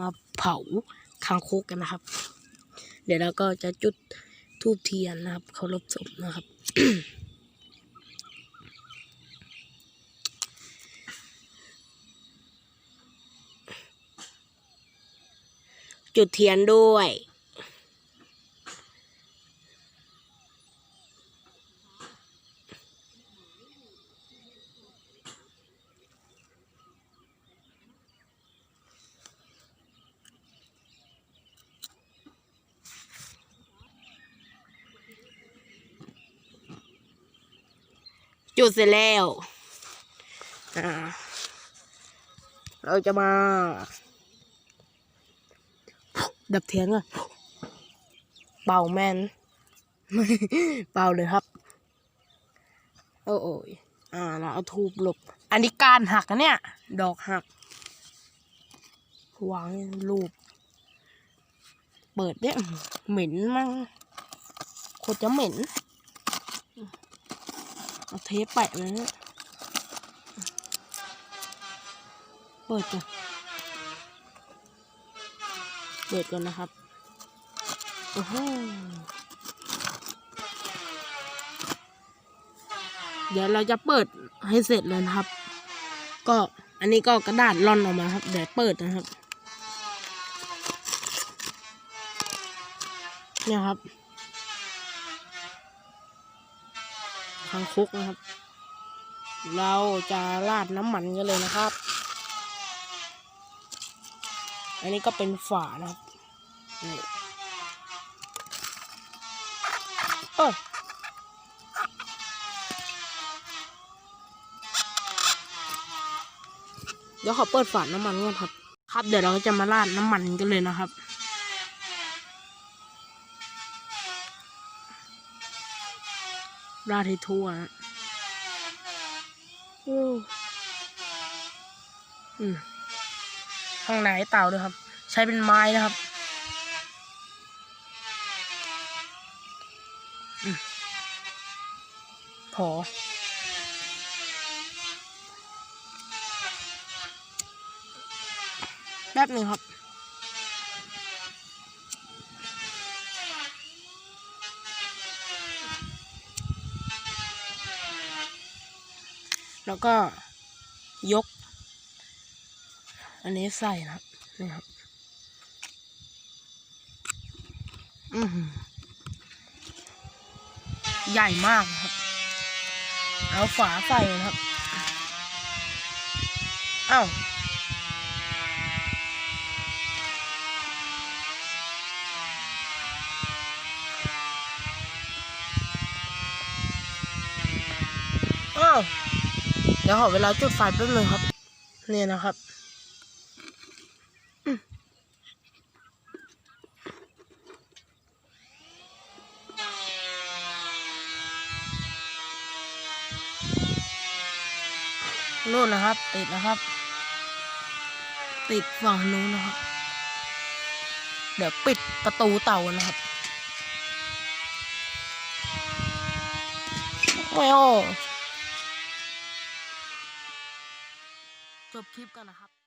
มาเผาคางคกกันนะครับ เดี๋ยวเราก็จะจุดทูบเทียนนะครับเคารพศพนะครับ จุดเทียนด้วย จุดเสร็จแล้วอ่าเราจะมา ดับเทียนก่อนเป่าแมนเป่าเลยครับ โอ้โอยอ่าเราเอาทูบหลบ อันนี้การหักนะเนี่ย ดอกหักวางรูป เปิดเนี่ยเหม็นมั่งโคตรจะเหม็น เอาเทปแปะเลยนะเปิดก่อนเปิดก่อนนะครับ โอ้โหเดี๋ยวเราจะเปิดให้เสร็จเลยนะครับ ก็อันนี้ก็กระดาษร่อนออกมาครับ เดี๋ยวเปิดนะครับ เนี่ยครับ คางคุกนะครับ เราจะราดน้ำมันกันเลยนะครับ อันนี้ก็เป็นฝานะครับนี่เออเดี๋ยวขอเปิดฝาน้ำมันก่อนครับ ครับ เดี๋ยวเราจะมาราดน้ำมันกันเลยนะครับ ราดให้ทั่วนะโอ้อืมข้างในเตาด้วยครับ ใช้เป็นไม้นะครับอืมพอแป๊บหนึ่งครับ แล้วก็ยก อันนี้ใส่นะครับนี่ครับอือหือใหญ่มากครับ เอาฝาใส่นะครับเอ้าอ้าว ดี๋ยวขอเวลาจุดไฟแป๊บนึงครับนี่นะครับนู่นนะครับ ติดนะครับ ติดฝั่งนู้นนะครับ เดี๋ยวปิดประตูเตานะครับไม่โอ้ จบคลิปกันนะครับ